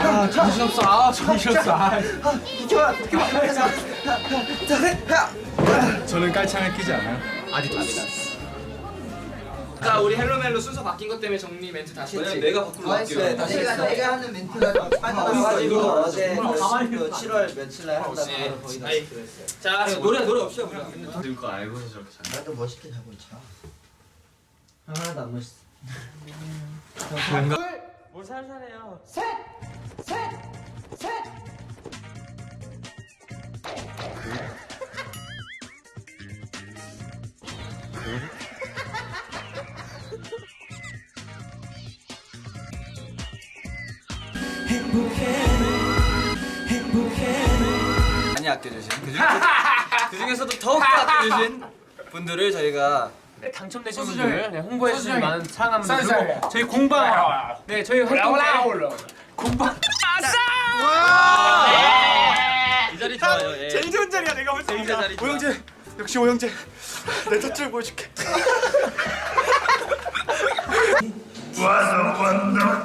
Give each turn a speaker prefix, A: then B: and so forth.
A: 아 정신없어 아 정신없어 아.
B: 저는 깔창을 끼지 않아요.
A: 아까 우리 헬로멜로 순서 바뀐 것 때문에 정리 멘트 다시 했지
C: 내가 바꾸러 갈게요.
D: 네, 다시 내가 내가 하는 멘트가 좀 빠져나가지고 어제 그 7월 며칠 날 한다고
A: 네.
D: 바로 거기다
A: 아이.
D: 그랬어요.
A: 자
C: 노래 노래 없이 우리가 들거 알고서 저렇게 잘.
D: 나도 멋있게 자고 있잖아. 하나도 안 멋있어.
A: 뭘 살살해요?
C: 많이 아껴주신 그 중에서도 더욱더 아껴주신 분들을 저희가
E: 네, 당첨되신 분들 네, 홍보해 주신 많은 사랑합니다. 그리고 저희 공방 네 저희 활동 공방
C: 이 자리 좋아요. 예.
B: 제일 좋은 자리야 내가 볼 때.
C: 제일 자리 좋아.
B: 오영재 역시 오영재 내 젖줄 보여줄게. 와서 건너